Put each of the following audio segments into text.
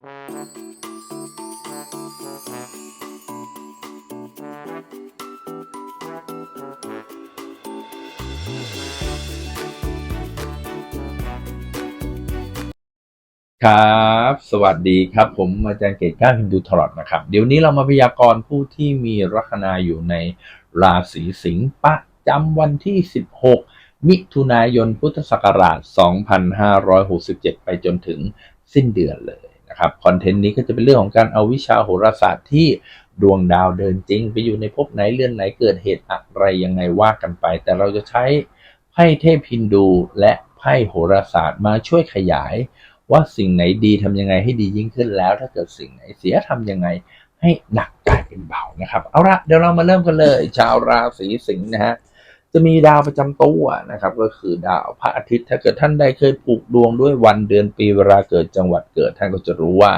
ครับ สวัสดีครับ ผมอาจารย์เกตก้าฮินดูทรอดนะครับ เดี๋ยวนี้เรามาพยากรณ์ผู้ที่มีลัคนาอยู่ในราศีสิงห์ประจำวันที่ 16 มิถุนายนพุทธศักราช 2567 ไปจนถึงสิ้นเดือนเลย นะครับคอนเทนต์นี้ก็จะเป็นเรื่องของการเอาวิชาโหราศาสตร์ที่ดวงดาวเดินจริง ไปอยู่ในภพไหนเรือนไหนเกิดเหตุอะไรยังไงว่ากันไป แต่เราจะใช้ไพ่เทพฮินดูและไพ่โหราศาสตร์มาช่วยขยาย ว่าสิ่งไหนดีทำยังไงให้ดียิ่งขึ้นแล้ว ถ้าเกิดสิ่งไหนเสียทำยังไงให้หนักกลายเป็นเบานะครับ เอาละเดี๋ยวเรามาเริ่มกันเลย ชาวราศีสิงห์นะฮะ จะมีดาวประจำตัวนะครับ ก็คือดาวพระอาทิตย์ ถ้าเกิดท่านใดเคยผูกดวงด้วยวันเดือนปีเวลาเกิดจังหวัดเกิด ท่านก็จะรู้ว่า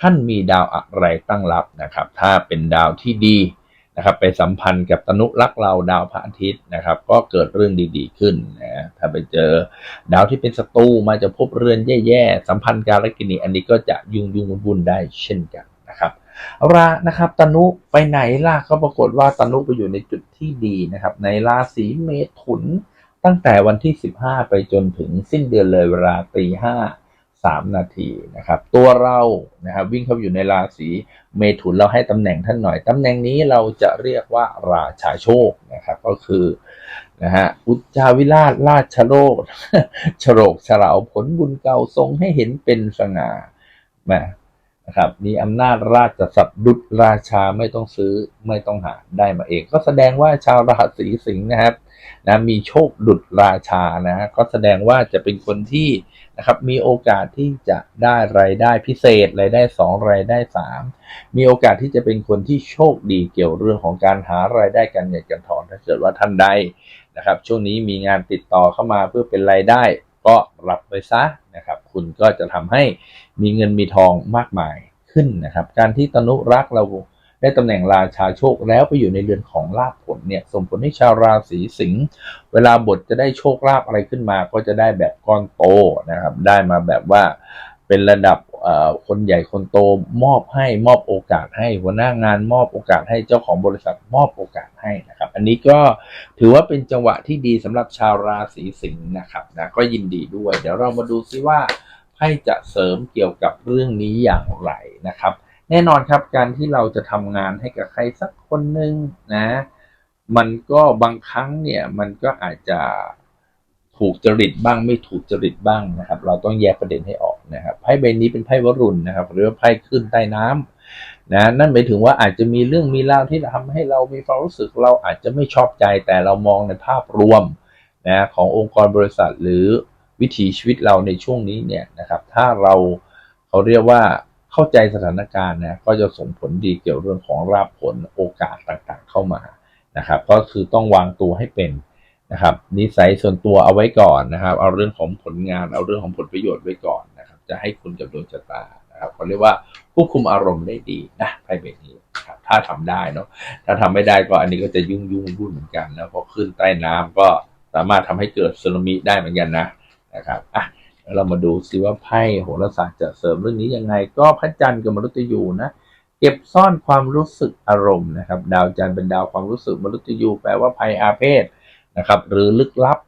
ท่านมีดาวอะไรตั้งรับนะครับ ถ้าเป็นดาวที่ดีนะครับ ไปสัมพันธ์กับตนุรักเราดาวพระอาทิตย์นะครับ ก็เกิดเรื่องดีๆขึ้นนะถ้าไปเจอดาวที่เป็นศัตรูมาจะพบเรือนแย่ๆสัมพันธ์การกินีอันนี้ก็จะยุ่งยุ่งวุ่นได้เช่นกัน รานะครับตนุไปไหนล่ะก็ปรากฏว่าตนุไปอยู่ในจุดที่ดีนะครับ ในราศีเมถุน ตั้งแต่วันที่ 15 ไปจนถึงสิ้นเดือนเลยเวลาตีห้าสามนาทีนะครับ ตัวเรานะครับวิ่งเข้าไปอยู่ในราศีเมถุนเราให้ตำแหน่งท่านหน่อยตำแหน่งนี้เราจะเรียกว่าราชาโชคนะครับ ก็คือนะฮะอุจจาวิราชราชโรคฉโรกฉลาวผลบุญเก่าทรงให้เห็นเป็นสง่าแหม นะครับ มีอำนาจราชสัตว์ดุจราชาไม่ต้องซื้อไม่ต้องหาได้มาเอง ก็แสดงว่าชาวราศีสิงห์นะครับนะมีโชคดุจราชานะก็แสดงว่าจะเป็นคนที่นะครับมีโอกาสที่จะได้รายได้พิเศษรายได้สองรายได้สามมีโอกาสที่จะเป็นคนที่โชคดีเกี่ยวเรื่องของการหารายได้การเงินการทองถ้าเกิดว่าท่านใดนะครับ ช่วงนี้มีงานติดต่อเข้ามาเพื่อเป็นรายได้ ก็รับไปซะนะครับ คุณก็จะทำให้มีเงินมีทองมากมายขึ้นนะครับ การที่ตนุรักเราได้ตำแหน่งราชาโชคแล้วไปอยู่ในเรือนของลาภผลเนี่ยส่งผลให้ชาวราศีสิงห์เวลาบทจะได้โชคลาภอะไรขึ้นมา ก็จะได้แบบก้อนโตนะครับ ได้มาแบบว่า เป็นระดับคนใหญ่คนโตมอบให้มอบโอกาสให้หัวหน้างานมอบโอกาสให้เจ้าของบริษัทมอบโอกาสให้นะครับ อันนี้ก็ถือว่าเป็นจังหวะที่ดีสำหรับชาวราศีสิงห์นะครับนะก็ยินดีด้วย เดี๋ยวเรามาดูซิว่าไพ่จะเสริมเกี่ยวกับเรื่องนี้อย่างไรนะครับ แน่นอนครับการที่เราจะทำงานให้กับใครสักคนหนึ่งนะ มันก็บางครั้งเนี่ยมันก็อาจจะ ถูกจริตบ้างไม่ถูกจริตบ้างนะครับ เราต้องแยกประเด็นให้ออกนะครับไพ่ใบนี้เป็นไพ่วรุณนะครับ หรือว่าไพ่ขึ้นใต้น้ำนะนั่นหมายถึงว่าอาจจะมีเรื่องมีราวที่ทำให้เรามีความรู้สึกเราอาจจะไม่ชอบใจแต่เรามองในภาพรวมนะขององค์กรบริษัทหรือวิถีชีวิตเราในช่วงนี้เนี่ยนะครับ ถ้าเราเขาเรียกว่าเข้าใจสถานการณ์นะก็จะส่งผลดีเกี่ยวเรื่องของราบผลโอกาสต่างๆเข้ามานะครับ ก็คือต้องวางตัวให้เป็น นะครับนิสัยส่วนตัวเอาไว้ก่อนนะครับ เอาเรื่องของผลงานเอาเรื่องของผลประโยชน์ไว้ก่อนนะครับ จะให้คุณกับดวงชะตานะครับเขาเรียกว่าควบคุมอารมณ์ได้ดีนะไพ่ใบนี้ครับถ้าทำได้เนาะถ้าทำไม่ได้ก็อันนี้ก็จะยุ่งยุ่งวุ่นเหมือนกันนะเพราะขึ้นใต้น้ำก็สามารถทำให้เกิดสึนามิได้เหมือนกันนะนะครับอะเดี๋ยวเรามาดูซิว่าไพ่โหราศาสตร์จะเสริมเรื่องนี้ยังไง ก็พระจันทร์กับมฤตยูนะเก็บซ่อนความรู้สึกอารมณ์นะครับ ดาวจันทร์เป็นดาวความรู้สึกมฤตยูแปลว่าภัยอาเพศ นะครับ หรือลึกลับ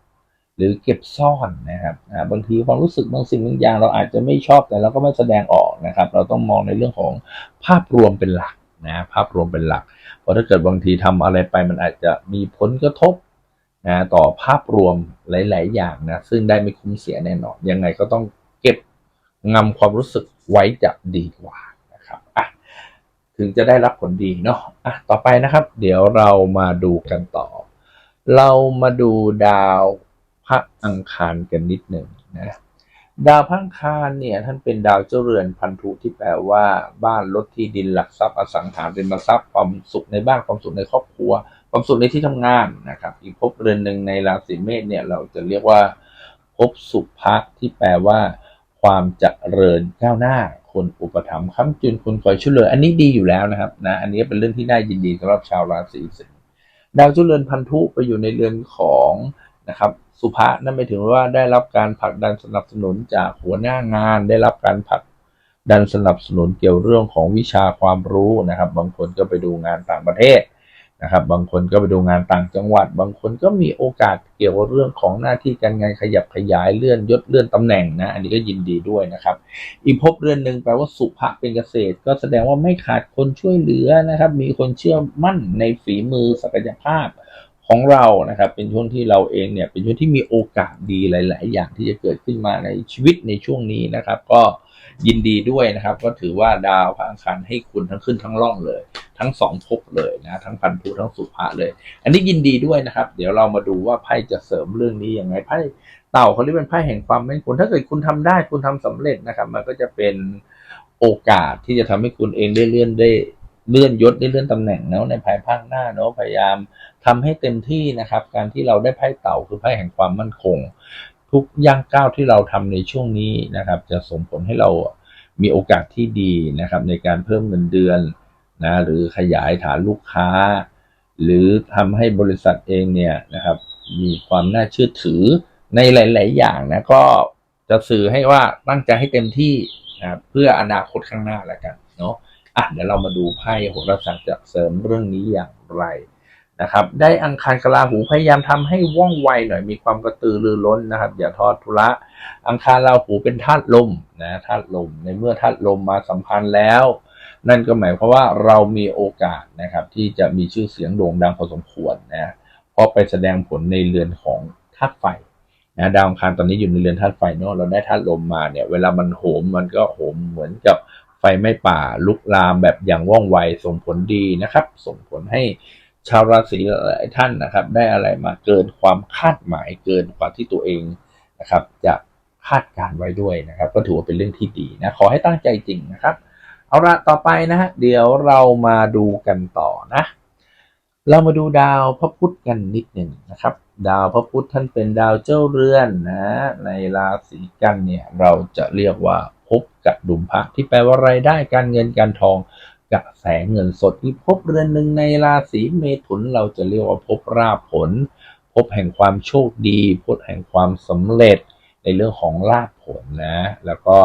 หรือเก็บซ่อนนะครับบางทีความรู้สึกบางสิ่งบางอย่างเราอาจจะไม่ชอบแต่เราก็ไม่แสดงออกนะครับ เราต้องมองในเรื่องของภาพรวมเป็นหลักนะภาพรวมเป็นหลัก เพราะถ้าเกิดบางทีทำอะไรไปมันอาจจะมีผลกระทบนะต่อภาพรวมหลาย ๆ อย่างนะซึ่งได้ไม่คุ้มเสียแน่นอน ยังไงก็ต้องเก็บงำความรู้สึกไว้จะดีกว่านะครับอะถึงจะได้รับผลดีเนาะอะต่อไปนะครับ เดี๋ยวเรามาดูกันต่อ เรามาดูดาวพระอังคารกันนิดหนึ่งนะดาวพระอังคารเนี่ยท่านเป็นดาวเจ้าเรือนพันธุที่แปลว่าบ้านรถที่ดินหลักทรัพย์อสังหาริมทรัพย์ความสุขในบ้านความสุขในครอบครัว ความสุขในที่ทำงานนะครับ อีกภพเรือนหนึ่งในราศีเมษเนี่ยเราจะเรียกว่าภพสุภะที่แปลว่า ความเจริญก้าวหน้า คนอุปถัมภ์ค้ำจุนคนคอยช่วยเหลืออันนี้ดีอยู่แล้วนะครับนะอันนี้เป็นเรื่องที่น่ายินดีสำหรับชาวราศีสิง ดาวจุเรือนพันธุไปอยู่ในเรือนของนะครับสุภะนั่นหมายถึงว่าได้รับการผลักดันสนับสนุนจากหัวหน้างาน ได้รับการผลักดันสนับสนุนเกี่ยวเรื่องของวิชาความรู้นะครับ บางคนก็ไปดูงานต่างประเทศ นะครับ บางคนก็ไปดูงานต่างจังหวัด บางคนก็มีโอกาสเกี่ยวกับเรื่องของหน้าที่การงานขยับขยายเลื่อนยศเลื่อนตำแหน่งนะ อันนี้ก็ยินดีด้วยนะครับ อีกภพเรือนหนึ่งแปลว่าสุภะเป็นเกษตร ก็แสดงว่าไม่ขาดคนช่วยเหลือนะครับ มีคนเชื่อมั่นในฝีมือศักยภาพของเรานะครับ เป็นช่วงที่เราเองเนี่ยเป็นช่วงที่มีโอกาสดีหลาย ๆ อย่างที่จะเกิดขึ้นมาในชีวิตในช่วงนี้นะครับ ก็ ยินดีด้วยนะครับ ก็ถือว่าดาวพระอังคารให้คุณทั้งขึ้นทั้งล่องเลย ทั้งสองภพเลยนะทั้งพันธุทั้งสุภะเลย อันนี้ยินดีด้วยนะครับ เดี๋ยวเรามาดูว่าไพ่จะเสริมเรื่องนี้ยังไงไพ่เต่าเขาเรียกเป็นไพ่แห่งความมั่นคงถ้าเกิดคุณทำได้คุณทำสำเร็จนะครับ มันก็จะเป็นโอกาสที่จะทำให้คุณเองได้เลื่อนได้เลื่อนยศได้เลื่อนตำแหน่งเนาะในภายภาคหน้าเนาะพยายามทำให้เต็มที่นะครับ การที่เราได้ไพ่เต่าคือไพ่แห่งความมั่นคง ทุกย่างก้าวที่เราทำในช่วงนี้นะครับ จะส่งผลให้เรามีโอกาสที่ดีนะครับ ในการเพิ่มเงินเดือนนะหรือขยายฐานลูกค้า หรือทำให้บริษัทเองเนี่ยนะครับ มีความน่าเชื่อถือในหลาย ๆ อย่างนะก็จะสื่อให้ว่าตั้งใจให้เต็มที่นะเพื่ออนาคตข้างหน้าแล้วกันเนาะอะเดี๋ยวเรามาดูไพ่โหราศาสตร์จะเสริมเรื่องนี้อย่างไร นะครับได้อังคารกลาหูพยายามทำให้ว่องไวหน่อยมีความกระตือรือร้นนะครับ อย่าทอดทุระอังคารราหูเป็นธาตุลมนะธาตุลมในเมื่อธาตุลมมาสัมพันธ์แล้ว นั่นก็หมายความว่าเรามีโอกาสนะครับที่จะมีชื่อเสียงโด่งดังพอสมควรนะเพราะไปแสดงผลในเรือนของธาตุไฟนะดาวอังคารตอนนี้อยู่ในเรือนธาตุไฟเนาะเราได้ธาตุลมมาเนี่ย เวลามันโหมมันก็โหมเหมือนกับไฟไม้ป่าลุกลามแบบอย่างว่องไวส่งผลดีนะครับ ส่งผลให้ ชาวราศีหลายท่านนะครับ ได้อะไรมาเกินความคาดหมายเกินกว่าที่ตัวเองนะครับ จะคาดการไว้ด้วยนะครับ ก็ถือว่าเป็นเรื่องที่ดีนะขอให้ตั้งใจจริงนะครับ เอาละต่อไปนะฮะเดี๋ยวเรามาดูกันต่อนะ เรามาดูดาวพระพุธกันนิดหนึ่งนะครับ ดาวพระพุธท่านเป็นดาวเจ้าเรือนนะในราศีกันเนี่ยเราจะเรียกว่าภพกับดุมพระที่แปลว่ารายได้การเงินการทอง กระแสเงินสดอีกภพเรือนหนึ่งในราศีเมถุนเราจะเรียกว่าภพราผลภพแห่งความโชคดีภพแห่งความสำเร็จในเรื่องของลาภผลนะ แล้วก็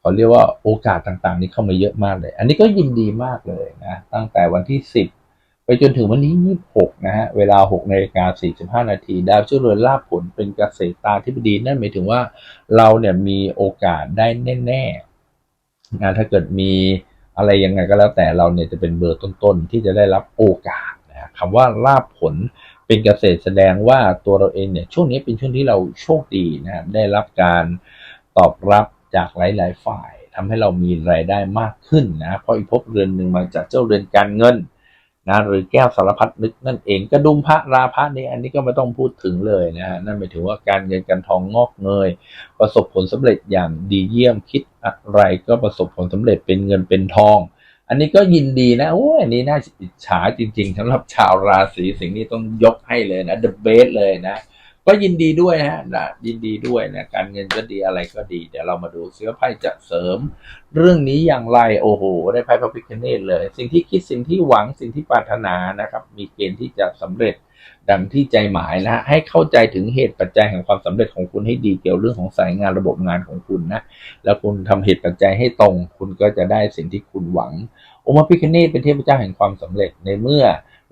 เขาเรียกว่าโอกาสต่างๆ นี้เข้ามาเยอะมากเลย อันนี้ก็ยินดีมากเลยนะ ตั้งแต่วันที่ 10 ไปจนถึงวันที่26 นะฮะ เวลา6นาฬิกา45 นาที ดาวเจ้าเรือนลาภผลเป็นเกษตรตาธิบดี นั่นหมายถึงว่าเราเนี่ยมีโอกาสได้แน่ๆนะถ้าเกิดมี อะไรยังไงก็แล้วแต่เราเนี่ยจะเป็นเบอร์ต้นๆ ที่จะได้รับโอกาสนะคำว่าลาบผลเป็นเกษตรแสดงว่าตัวเราเองเนี่ยช่วงนี้เป็นช่วงที่เราโชคดีนะครับได้รับการตอบรับจากหลาย ๆ ฝ่ายทำให้เรามีรายได้มากขึ้นนะเพราะอีกภพเรือนหนึ่งมาจากเจ้าเรือนการเงิน นะหรือแก้วสารพัดนึกนั่นเองกระดุมพระราพระนี่อันนี้ก็ไม่ต้องพูดถึงเลยนะฮะนั่นหมายถึงว่าการเงินการทองงอกเงย ประสบผลสำเร็จอย่างดีเยี่ยมคิดอะไรก็ประสบผลสำเร็จเป็นเงินเป็นทอง อันนี้ก็ยินดีนะโอ้ยอันนี้น่าอิจฉาจริง ๆสำหรับชาวราศีสิงห์นี่ต้องยกให้เลยนะเดอะเบสเลยนะ ก็ยินดีด้วยนะฮะนะยินดีด้วยนะการเงินก็ดีอะไรก็ดีเดี๋ยวเรามาดูซิว่าไพ่จะเสริม เรื่องนี้อย่างไรโอ้โห ได้ไพ่พระพิคเนตเลย สิ่งที่คิดสิ่งที่หวังสิ่งที่ปรารถนานะครับ มีเกณฑ์ที่จะสำเร็จดังที่ใจหมายนะฮะให้เข้าใจถึงเหตุปัจจัยแห่งความสำเร็จของคุณให้ดีเกี่ยวเรื่องของสายงานระบบงานของคุณนะ แล้วคุณทำเหตุปัจจัยให้ตรง คุณก็จะได้สิ่งที่คุณหวังองค์พระพิคเนตเป็นเทพเจ้าแห่งความสำเร็จในเมื่อ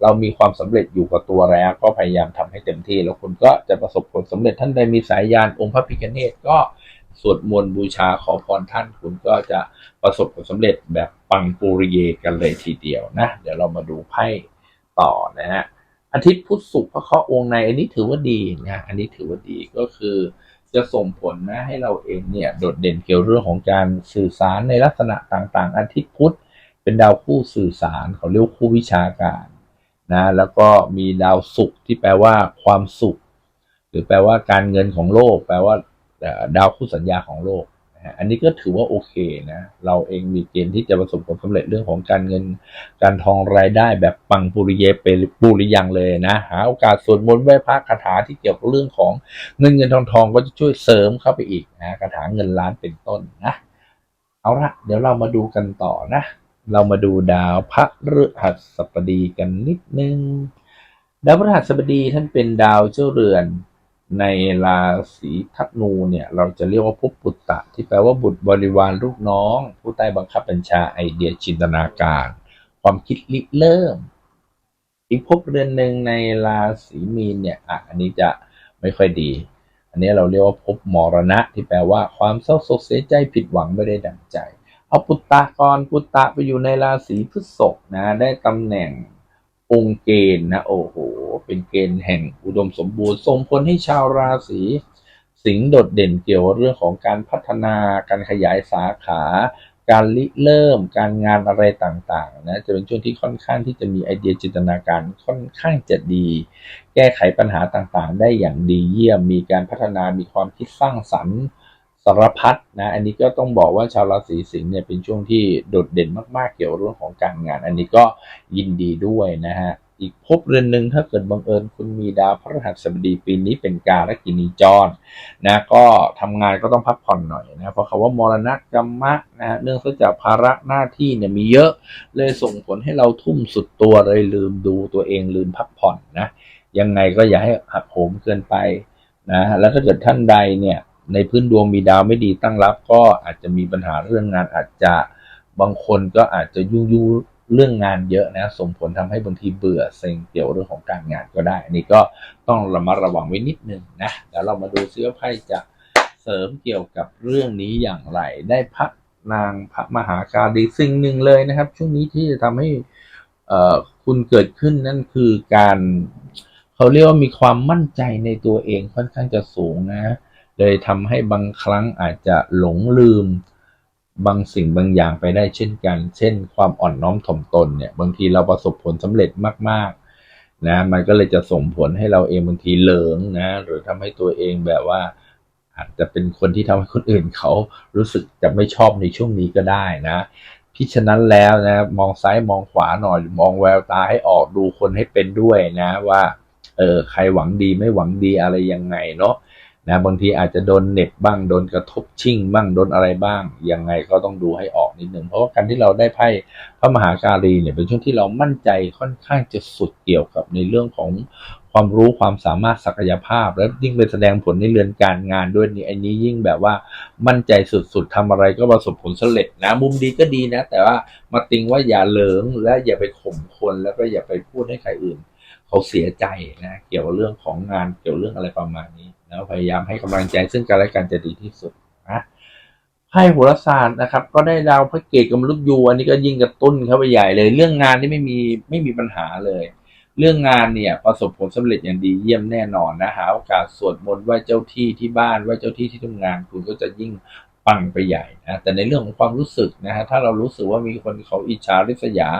เรามีความสำเร็จอยู่กับตัวแล้ว ก็พยายามทำให้เต็มที่ แล้วคุณก็จะประสบผลสำเร็จท่านใดมีสายยานองค์พระพิคเนตก็สวดมนต์บูชาขอพรท่านคุณก็จะประสบผลสำเร็จแบบปังปูริเยกันเลยทีเดียวนะ เดี๋ยวเรามาดูไพ่ต่อนะฮะอาทิตย์พุธศุกร์พระเคราะห์วงในอันนี้ถือว่าดีนะอันนี้ถือว่าดีก็คือจะส่งผลนะให้เราเองเนี่ยโดดเด่นเกี่ยวเรื่องของการสื่อสารในลักษณะต่างๆ อาทิตย์พุธเป็นดาวคู่สื่อสารเขาเรียกคู่วิชาการ นะแล้วก็มีดาวศุกร์ที่แปลว่าความสุข หรือแปลว่าการเงินของโลก แปลว่าดาวคู่สัญญาของโลกอันนี้ก็ถือว่าโอเคนะ เราเองมีเกณฑ์ที่จะประสบผลสำเร็จเรื่องของการเงิน การทองรายได้แบบปังปุริเยเปปุริยังเลยนะหาโอกาสสวดมนต์ไหว้พระคาถาที่เกี่ยวกับเรื่องของเงินเงินทองทองก็จะช่วยเสริมเข้าไปอีกนะคาถาเงินล้านเป็นต้นนะ เอาละเดี๋ยวเรามาดูกันต่อนะ เรามาดูดาวพระฤหัสบดีกันนิดนึง ดาวพฤหัสบดีท่านเป็นดาวเจ้าเรือน ในราศีธนูเนี่ยเราจะเรียกว่าภพปุตตะ ที่แปลว่าบุตรบริวารลูกน้อง ผู้ใต้บังคับบัญชาไอเดียจินตนาการ ความคิดริเริ่ม อีกภพเรือนหนึ่งในราศีมีนเนี่ยอะอันนี้จะไม่ค่อยดี อันนี้เราเรียกว่าภพมรณะ ที่แปลว่าความเศร้าโศกเสียใจผิดหวังไม่ได้ดังใจ เอาปุตตะก่อนปุตตะไปอยู่ในราศีพฤษภนะ ได้ตำแหน่งองค์เกณฑ์นะ โอ้โห เป็นเกณฑ์แห่งอุดมสมบูรณ์ส่งผลให้ชาวราศีสิงห์โดดเด่นเกี่ยวกับเรื่องของการพัฒนาการขยายสาขา การริเริ่มการงานอะไรต่างๆนะจะเป็นช่วงที่ค่อนข้างที่จะมีไอเดียจินตนาการค่อนข้างจะดี แก้ไขปัญหาต่างๆ ได้อย่างดีเยี่ยมมีการพัฒนามีความคิดสร้างสรรค์ สารพัดนะ อันนี้ก็ต้องบอกว่าชาวราศีสิงห์เนี่ยเป็นช่วงที่โดดเด่นมากๆเกี่ยวกับเรื่องของการงาน อันนี้ก็ยินดีด้วยนะฮะ อีกภพเรือนหนึ่งถ้าเกิดบังเอิญคุณมีดาวพฤหัสบดีปีนี้เป็นการกินีจรนะก็ทำงานก็ต้องพักผ่อนหน่อยนะเพราะคาว่ามรณะกรรมะนะฮะเนื่องจากภาระหน้าที่เนี่ยมีเยอะเลยส่งผลให้เราทุ่มสุดตัวเลยลืมดูตัวเองลืมพักผ่อนนะยังไงก็อย่าให้หักโหมเกินไปนะแล้วถ้าเกิดท่านใดเนี่ย ในพื้นดวงมีดาวไม่ดีตั้งรับ ก็อาจจะมีปัญหาเรื่องงานอาจจะบางคนก็อาจจะยุ่งยุ่เรื่องงานเยอะนะส่งผลทำให้บางทีเบื่อเซ็งเกี่ยวเรื่องของการงานก็ได้ อันนี้ก็ต้องระมัดระวังไว้นิดนึงนะแล้วเรามาดูซิว่าไพ่จะเสริมเกี่ยวกับเรื่องนี้อย่างไร ได้พระนางพระมหาการดีสิ่งหนึ่งเลยนะครับ ช่วงนี้ที่จะทำให้คุณเกิดขึ้นนั่นคือการเขาเรียกว่ามีความมั่นใจในตัวเองค่อนข้างจะสูงนะ เลยทำให้บางครั้งอาจจะหลงลืม บางสิ่งบางอย่างไปได้เช่นกัน เช่น ความอ่อนน้อมถ่อมตนเนี่ย บางทีเราประสบผลสำเร็จมากๆ นะ มันก็เลยจะส่งผลให้เราเองบางทีเลิงนะ หรือทำให้ตัวเองแบบว่า อาจจะเป็นคนที่ทำให้คนอื่นเขารู้สึกจะไม่ชอบในช่วงนี้ก็ได้นะพิฉะนั้นแล้วนะมองซ้ายมองขวาหน่อยมองแววตาให้ออกดูคนให้เป็นด้วยนะว่าเออใครหวังดีไม่หวังดีอะไรยังไงเนาะ นะบางทีอาจจะโดนเน็บบ้างโดนกระทบชิ่งบ้างโดนอะไรบ้าง ยังไงก็ต้องดูให้ออกนิดหนึ่งเพราะว่าการที่เราได้ไพ่พระมหาการีเนี่ยเป็นช่วงที่เรามั่นใจค่อนข้างจะสุดเกี่ยวกับในเรื่องของความรู้ความสามารถศักยภาพ แล้วยิ่งเป็นแสดงผลในเรือนการงานด้วยนี่อันนี้ยิ่งแบบว่ามั่นใจสุดๆทำอะไรก็ประสบผลสำเร็จนะมุมดีก็ดีนะ แต่ว่ามาติงว่าอย่าเหลิงและอย่าไปข่มคนแล้วก็อย่าไปพูดให้ใครอื่น เขาเสียใจนะเกี่ยวกับเรื่องของงานเกี่ยวเรื่องอะไรประมาณนี้ นะพยายามให้กำลังใจซึ่งกันและกันจะดีที่สุดนะไพ่โหราศาสตร์นะครับ ก็ได้ดาวพระเกตกับมรุยูอันนี้ก็ยิ่งกระตุ้นเข้าไปใหญ่เลย เรื่องงานนี่ไม่มีไม่มีปัญหาเลย เรื่องงานเนี่ยประสบผลสำเร็จอย่างดีเยี่ยมแน่นอนนะหาโอกาสสวดมนต์ไหว้เจ้าที่ที่บ้านไหว้เจ้าที่ที่ทำงานคุณก็จะยิ่งปังไปใหญ่นะแต่ในเรื่องของความรู้สึกนะฮะถ้าเรารู้สึกว่ามีคนเขาอิจฉาริษยา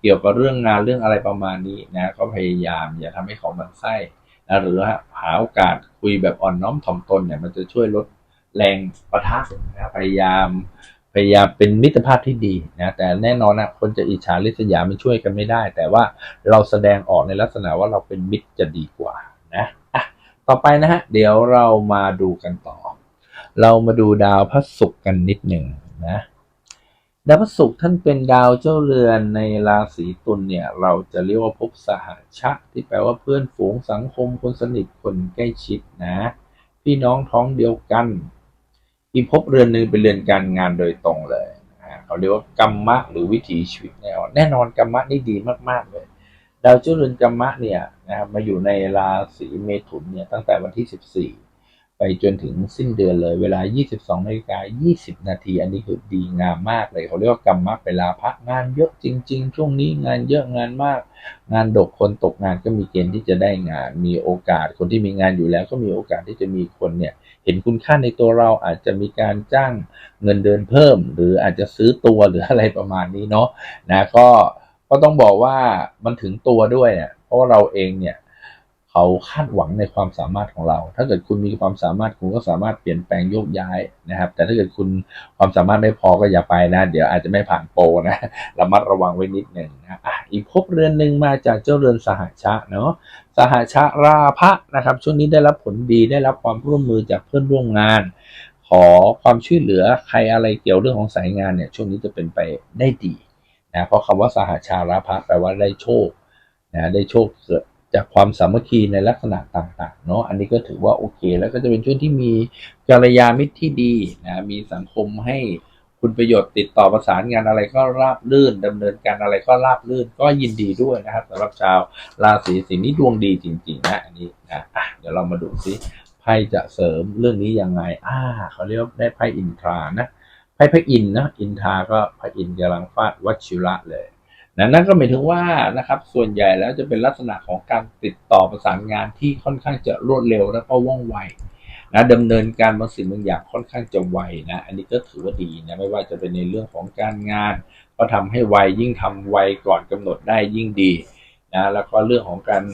เกี่ยวกับเรื่องงานเรื่องอะไรประมาณนี้นะก็พยายามอย่าทำให้เขามันไส้ นะหรือหาโอกาสคุยแบบอ่อนน้อมถ่อมตนเนี่ยมันจะช่วยลดแรงประทะนะพยายามพยายามเป็นมิตรภาพที่ดีนะแต่แน่นอนนะคนจะอิจฉาริษยามันช่วยกันไม่ได้ แต่ว่าเราแสดงออกในลักษณะว่าเราเป็นมิตรจะดีกว่านะอะต่อไปนะฮะเดี๋ยวเรามาดูกันต่อ เรามาดูดาวพระศุกร์กันนิดหนึ่งนะ ดาวพระศุกร์ท่านเป็นดาวเจ้าเรือนในราศีตุลเนี่ย เราจะเรียกว่าภพสหชะ ที่แปลว่าเพื่อนฝูงสังคมคนสนิทคนใกล้ชิดนะ พี่น้องท้องเดียวกัน อีกภพเรือนหนึ่งเป็นเรือนการงานโดยตรงเลยเขาเรียกว่ากรรมะหรือวิถีชีวิตแนวแน่นอนกรรมะนี่ดีมาก ๆเลย ดาวเจ้าเรือนกรรมะเนี่ยนะครับมาอยู่ในราศีเมถุนเนี่ยตั้งแต่วันที่ 14 ไปจนถึงสิ้นเดือนเลยเวลา 22นาฬิกา20 นาที อันนี้คือดีงามมากเลย เขาเรียกว่ากรรมะเวลาพักงานเยอะจริง ๆ ช่วงนี้งานเยอะงานมาก งานดกคนตกงานก็มีเกณฑ์ที่จะได้งาน มีโอกาสคนที่มีงานอยู่แล้วก็มีโอกาสที่จะมีคนเนี่ยเห็นคุณค่าในตัวเราอาจจะมีการจ้างเงินเดือนเพิ่ม หรืออาจจะซื้อตัวหรืออะไรประมาณนี้เนาะนะก็ก็ต้องบอกว่ามันถึงตัวด้วยเนี่ยเพราะว่าเราเองเนี่ย เขาคาดหวังในความสามารถของเรา ถ้าเกิดคุณมีความสามารถคุณก็สามารถเปลี่ยนแปลงโยกย้ายนะครับ แต่ถ้าเกิดคุณความสามารถไม่พอก็อย่าไปนะ เดี๋ยวอาจจะไม่ผ่านโปรนะระมัดระวังไว้นิดหนึ่งนะอะอีกภพเรือนหนึ่งมาจากเจ้าเรือนสหชะเนาะสหชะราพะนะครับ ช่วงนี้ได้รับผลดีได้รับความร่วมมือจากเพื่อนร่วมงานขอความช่วยเหลือใครอะไรเกี่ยวเรื่องของสายงานเนี่ยช่วงนี้จะเป็นไปได้ดีนะเพราะคำว่าสหชาราพะแปลว่าได้โชคนะได้โชคเกิด จากความสามัคคีในลักษณะต่างๆเนาะอันนี้ก็ถือว่าโอเค แล้วก็จะเป็นช่วงที่มีกัลยาณมิตรที่ดีนะมีสังคมให้คุณประโยชน์ติดต่อประสานงานอะไรก็ราบรื่นดำเนินการอะไรก็ราบรื่นก็ยินดีด้วยนะครับสำหรับชาวราศีสิงห์นี่ดวงดีจริงๆนะอันนี้นะะเดี๋ยวเรามาดูซิไพ่จะเสริมเรื่องนี้ยังไงอ่าเขาเรียกได้ไพ่อินทรานะไพ่พระอินทร์นะอินทราก็พระอินทร์กำลังฟาดวัชิระเลย นะนั่นก็หมายถึงว่านะครับส่วนใหญ่แล้วจะเป็นลักษณะของการติดต่อประสานงานที่ค่อนข้างจะรวดเร็วและก็ว่องไวนะดำเนินการบางสิ่งบางอย่างค่อนข้างจะไวนะอันนี้ก็ถือว่าดีนะไม่ว่าจะเป็นในเรื่องของการงาน ก็ทำให้ไวยิ่งทำไวก่อนกำหนดได้ยิ่งดีนะแล้วก็เรื่องของการ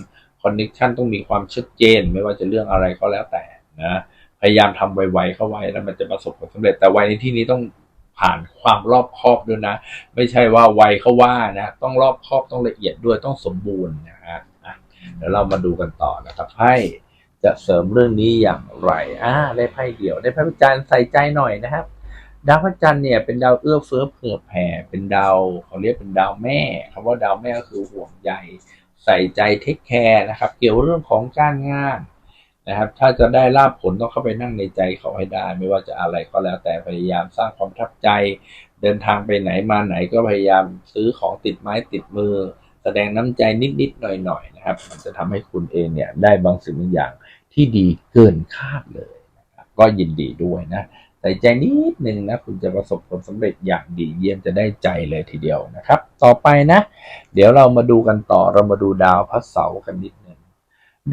คอนเน c ชันต้องมีความชัดเจน ไม่ว่าจะเรื่องอะไรก็แล้วแต่นะพยายามทำไวๆเข้าไว้แล้วมันจะประสบผลสำเร็จแต่ไวในที่นี้ต้อง ผ่านความรอบคอบด้วยนะ ไม่ใช่ว่าไวเขาว่านะ ต้องรอบคอบต้องละเอียดด้วยต้องสมบูรณ์นะฮะเดี๋ยวเรามาดูกันต่อนะครับไพ่จะเสริมเรื่องนี้อย่างไรอ่าได้ไพ่เดี่ยว ได้ไพ่พระจันทร์ใส่ใจหน่อยนะครับ ดาวพระจันทร์เนี่ยเป็นดาวเอื้อเฟื้อเผื่อแผ่ เป็นดาวเขาเรียกเป็นดาวแม่คำว่าดาวแม่ก็คือห่วงใยใส่ใจเทคแคร์นะครับ เกี่ยวเรื่องของการงาน นะครับ ถ้าจะได้ลาบผลต้องเข้าไปนั่งในใจเขาให้ได้ ไม่ว่าจะอะไรก็แล้วแต่พยายามสร้างความทับใจ เดินทางไปไหนมาไหนก็พยายามซื้อของติดไม้ติดมือ แสดงน้ำใจนิดๆหน่อยๆนะครับ มันจะทำให้คุณเองเนี่ยได้บางสิ่งบางอย่างที่ดีเกินคาดเลยนะครับก็ยินดีด้วยนะใส่ใจนิดนึงนะคุณจะประสบผลสำเร็จอย่างดีเยี่ยมจะได้ใจเลยทีเดียวนะครับ ต่อไปนะ เดี๋ยวเรามาดูกันต่อเรามาดูดาวพระเสาร์กันนิด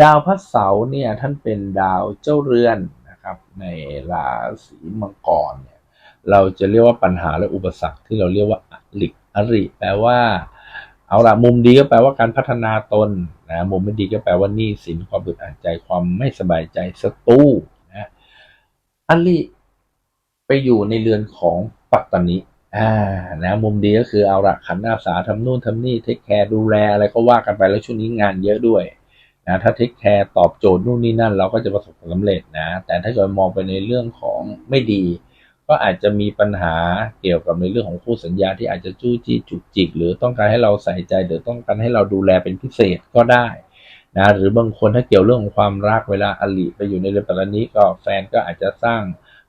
ดาวพระเสาร์เนี่ยท่านเป็นดาวเจ้าเรือนนะครับในราศีมังกรเนี่ยเราจะเรียกว่าปัญหาและอุปสรรคที่เราเรียกว่าอริอริแปลว่า เอาละมุมดีก็แปลว่าการพัฒนาตนนะมุมไม่ดีก็แปลว่าหนี้สินความอึดอัดใจความไม่สบายใจศัตรูนะอริไปอยู่ในเรือนของปัตตานิอ่านะมุมดีก็คือเอาละขันอาสาทำนู่นทำนี่เทคแคร์ดูแลอะไรก็ว่ากันไปแล้วช่วงนี้งานเยอะด้วย นะถ้าเทคแคร์ตอบโจทย์นู่นนี่นั่น เราก็จะประสบความสำเร็จนะ แต่ถ้าเกิดมองไปในเรื่องของไม่ดี ก็อาจจะมีปัญหาเกี่ยวกับในเรื่องของคู่สัญญาที่อาจจะจู้จี้จุกจิก หรือต้องการให้เราใส่ใจหรือต้องการให้เราดูแลเป็นพิเศษก็ได้นะหรือบางคนถ้าเกี่ยวเรื่องของความรักเวลาอลิไปอยู่ในเรือนปัตตานี้ก็แฟนก็อาจจะสร้าง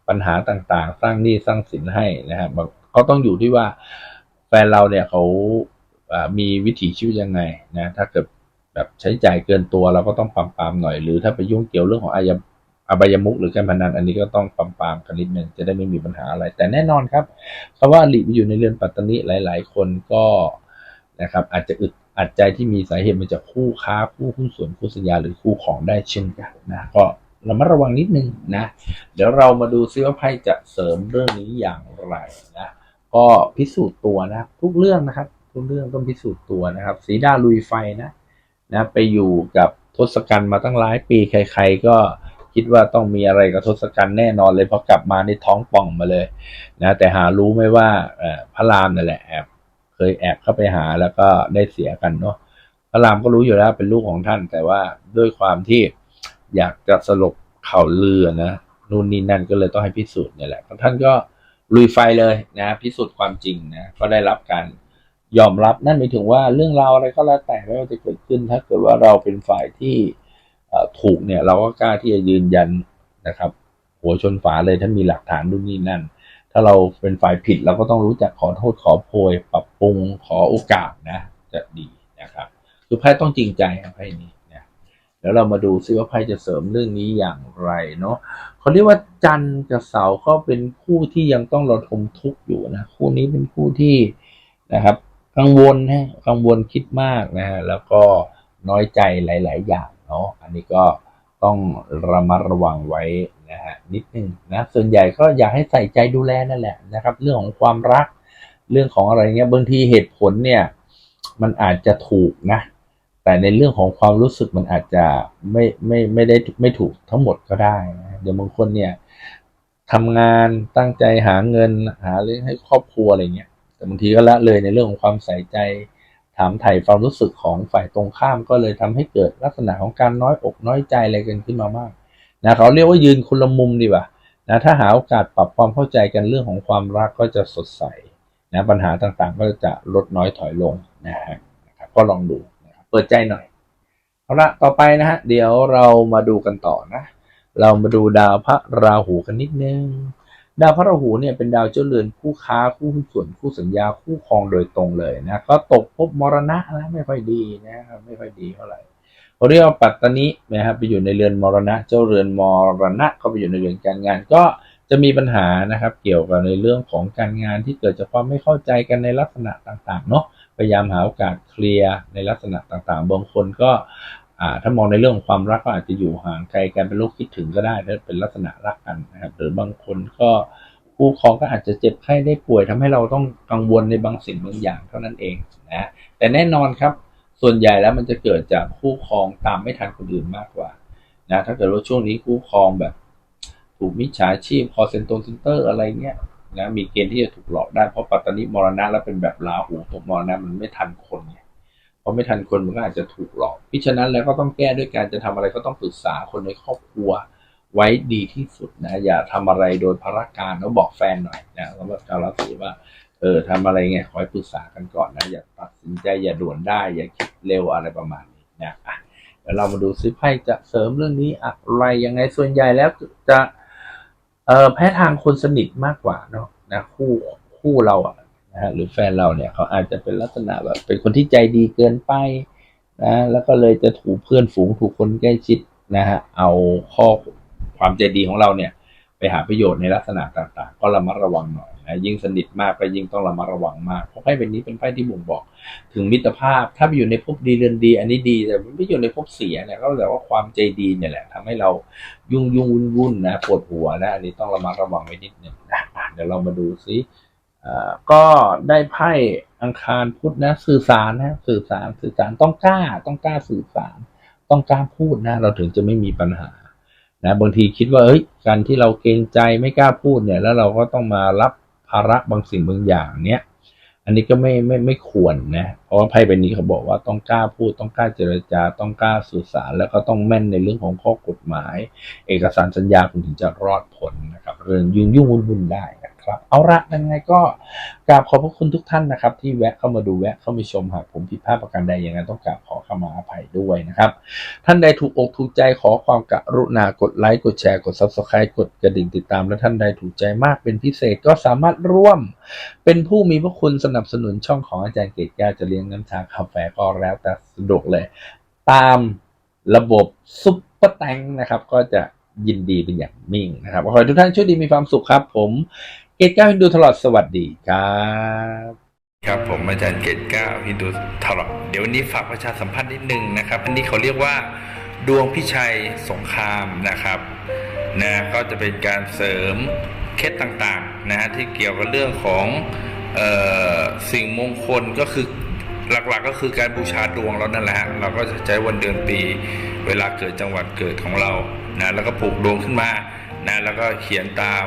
ปัญหาต่างๆ สร้างหนี้สร้างสินให้นะครับเขาต้องอยู่ที่ว่าแฟนเราเนี่ยเขามีวิถีชีวิตยังไงนะถ้าเกิด แบบใช้จ่ายเกินตัวเราก็ต้องปามปามหน่อยหรือถ้าไปยุ่งเกี่ยวเรื่องของอายอบายมุกหรือการพนันอันนี้ก็ต้องปามปามกันนิดนึงจะได้ไม่มีปัญหาอะไร แต่แน่นอนครับคำว่าอลิไปอยู่ในเรือนปัตตานีหลาย ๆ คนก็นะครับอาจจะอึดอัดใจที่มีสาเหตุมาจากคู่ค้าคู่หุ้นส่วนคู่สัญญาหรือคู่ของได้เช่นกันนะก็ระมัดระวังนิดนึงนะ เดี๋ยวเรามาดูซิว่าไพ่จะเสริมเรื่องนี้อย่างไรนะก็พิสูจน์ตัวนะ ทุกเรื่องนะครับ ทุกเรื่องต้องพิสูจน์ตัวนะครับ สีดาลุยไฟนะ นะไปอยู่กับทศกัณฐ์มาตั้งหลายปีใคร ๆ ก็คิดว่าต้องมีอะไรกับทศกัณฐ์แน่นอนเลยพอกลับมาในท้องป่องมาเลยนะแต่หารู้ไหมว่าพระรามนั่นแหละแอบเคยแอบเข้าไปหาแล้วก็ได้เสียกันเนาะพระรามก็รู้อยู่แล้วเป็นลูกของท่าน แต่ว่าด้วยความที่อยากจะสลบข่าวลือนะนู่นนี่นั่นก็เลยต้องให้พิสูจน์เนี่ยแหละท่านก็ลุยไฟเลยนะพิสูจน์ความจริงนะก็ได้รับการ ยอมรับนั่นหมายถึงว่าเรื่องราวอะไรก็แล้วแต่ไม่ว่าจะเกิดขึ้น ถ้าเกิดว่าเราเป็นฝ่ายที่ถูกเนี่ยเราก็กล้าที่จะยืนยันนะครับ หัวชนฝาเลยถ้ามีหลักฐานนู่นนี่นั่น ถ้าเราเป็นฝ่ายผิดเราก็ต้องรู้จักขอโทษขอโพย ปรับปรุงขอโอกาสนะจะดีนะครับคือไพ่ต้องจริงใจครับไพ่นี้นะแล้วเรามาดูซิว่าไพ่จะเสริมเรื่องนี้อย่างไรเนาะเขาเรียกว่าจันทร์กับเสาก็เป็นคู่ที่ยังต้องระทมทุกข์อยู่นะคู่นี้เป็นคู่ที่นะครับ กังวลฮะกังวลคิดมากนะฮะแล้วก็น้อยใจหลาย ๆ อย่างเนาะอันนี้ก็ต้องระมัดระวังไว้นะฮะนิดนึงนะส่วนใหญ่ก็อยากให้ใส่ใจดูแลนั่นแหละนะครับ เรื่องของความรักเรื่องของอะไรเงี้ยบางทีเหตุผลเนี่ยมันอาจจะถูกนะ แต่ในเรื่องของความรู้สึกมันอาจจะไม่ไม่ไม่ได้ไม่ถูกทั้งหมดก็ได้นะเดี๋ยวบางคนเนี่ยทำงานตั้งใจหาเงินหาเรื่องให้ครอบครัวอะไรเงี้ย แต่บางทีก็ละเลยในเรื่องของความใส่ใจ ถามไถ่ความรู้สึกของฝ่ายตรงข้ามก็เลยทำให้เกิดลักษณะของการน้อยอกน้อยใจอะไรกันขึ้นมามากนะเขาเรียกว่ายืนคนละมุมดีกว่านะถ้าหาโอกาสปรับความเข้าใจกันเรื่องของความรักก็จะสดใสนะปัญหาต่างๆ ก็จะลดน้อยถอยลงนะฮะก็ลองดูนะครับเปิดใจหน่อยเอาละต่อไปนะฮะเดี๋ยวเรามาดูกันต่อนะ เรามาดูดาวพระราหูกันนิดนึง ดาวพระราหูเนี่ยเป็นดาวเจ้าเรือนคู่ค้าคู่หุ้นส่วนคู่สัญญาคู่ครองโดยตรงเลยนะก็ตกภพมรณะนะไม่ค่อยดีนะครับไม่ค่อยดีเท่าไหร่เขาเรียกว่าปัตตานินะครับไปอยู่ในเรือนมรณะ เจ้าเรือนมรณะก็ไปอยู่ในเรือนการงาน ก็จะมีปัญหานะครับ เกี่ยวกับในเรื่องของการงานที่เกิดจากความไม่เข้าใจกันในลักษณะต่างๆเนาะพยายามหาโอกาสเคลียร์ในลักษณะต่างๆ บางคนก็ อ่าถ้ามองในเรื่องของความรักก็อาจจะอยู่ห่างไกลกันเป็นโรคคิดถึงก็ได้ถ้าเป็นลักษณะรักกันนะครับหรือบางคนก็คู่ครองก็อาจจะเจ็บไข้ได้ป่วยทำให้เราต้องกังวลในบางสิ่งบางอย่างเท่านั้นเองนะแต่แน่นอนครับ ส่วนใหญ่แล้วมันจะเกิดจากคู่ครองตามไม่ทันคนอื่นมากกว่านะถ้าเกิดว่าช่วงนี้คู่ครองแบบถูกมิจฉาชีพคอเซนโตเซนเตอร์อะไรเงี้ยนะมีเกณฑ์ที่จะถูกหลอกได้เพราะปัตตานิมรณะแล้วเป็นแบบลาหูตกมรณะมันไม่ทันคนไงพอไม่ทันคนมันก็อาจจะถูกหลอก พราะฉะนั้นแล้วก็ต้องแก้ด้วยการจะทำอะไรก็ต้องปรึกษาคนในครอบครัว ไว้ดีที่สุดนะอย่าทำอะไรโดยพระการแล้วบอกแฟนหน่อยนะสำหรับชาวราศีว่าเออทำอะไรไงขอให้ปรึกษากันก่อนนะอย่าตัดสินใจอย่าด่วนได้อย่าคิดเร็วอะไรประมาณนี้นะอะเดี๋ยวเรามาดูซิไพ่จะเสริมเรื่องนี้อะไรยังไงส่วนใหญ่แล้วจะเออแพ้ทางคนสนิทมากกว่าเนาะนะคู่คู่เราอะนะฮะหรือแฟนเราเนี่ยเขาอาจจะเป็นลักษณะแบบเป็นคนที่ใจดีเกินไป นะแล้วก็เลยจะถูกเพื่อนฝูงถูกคนใกล้ชิดนะฮะเอาข้อความใจดีของเราเนี่ย ไปหาประโยชน์ในลักษณะต่างๆ ก็ระมัดระวังหน่อยนะยิ่งสนิทมากก็ยิ่งต้องระมัดระวังมากเพราะไพ่ใบนี้เป็นไพ่ที่บ่งบอก ถึงมิตรภาพถ้าไปอยู่ในภพดีเรือนดี อันนี้ดีแต่ไม่อยู่ในภพเสียเนี่ยก็แปลว่าความใจดีเนี่ยแหละทำให้เรายุ่งยุ่งวุ่นวุ่นนะปวดหัวนะอันนี้ต้องระมัดระวังไว้นิดหนึ่งนะเดี๋ยวเรามาดูซิ ก็ได้ไพ่อังคารพุธนะ สื่อสารนะสื่อสารสื่อสารต้องกล้า ต้องกล้าสื่อสาร ต้องกล้าพูดนะ เราถึงจะไม่มีปัญหานะบางทีคิดว่าเอ้ยการที่เราเกรงใจไม่กล้าพูดเนี่ย แล้วเราก็ต้องมารับภาระบางสิ่งบางอย่างเนี้ยอันนี้ก็ไม่ไม่ไม่ควรนะเพราะว่าไพ่ใบนี้เขาบอกว่าต้องกล้าพูดต้องกล้าเจรจา ต้องกล้าสื่อสาร แล้วก็ต้องแม่นในเรื่องของข้อกฎหมาย เอกสารสัญญาคุณถึงจะรอดผลนะครับเรื่องยุ่งยุ่งวุ่นวุ่นได้ นะครับ เอาละยังไงก็กราบขอบพระคุณทุกท่านนะครับ ที่แวะเข้ามาดูแวะเข้ามาชมหากผมผิดพลาดประการใดอย่างนั้นต้องกราบขอขมาอภัยด้วยนะครับ ท่านใดถูกอกถูกใจขอความกรุณากดไลค์กดแชร์กด subscribe กดกระดิ่งติดตาม และท่านใดถูกใจมากเป็นพิเศษก็สามารถร่วม เป็นผู้มีพระคุณสนับสนุนช่องของอาจารย์เกตแก้วจะเลี้ยงน้ำชากาแฟก็แล้วแต่สะดวกเลย ตามระบบซุปเปอร์แตงนะครับ ก็จะยินดีเป็นอย่างมิ่งนะครับ ขอให้ทุกท่านโชคดีมีความสุขครับผม เกตแก้วฮินดูตลอดสวัสดีครับ ครับผมอาจารย์เกตเก้าฮินดูทลอดเดี๋ยววันนี้ฝากประชาสัมพันธ์นิดนึงนะครับอันนี้เขาเรียกว่าดวงพิชัยสงครามนะครับนะก็จะเป็นการเสริมเคล็ดต่างๆนะฮะที่เกี่ยวกับเรื่องของเออสิ่งมงคลก็คือหลักๆก็คือการบูชาดวงเรานั่นแหละฮะเราก็จะใช้วันเดือนปี เวลาเกิดจังหวัดเกิดของเรานะแล้วก็ปลูกดวงขึ้นมานะแล้วก็เขียนตาม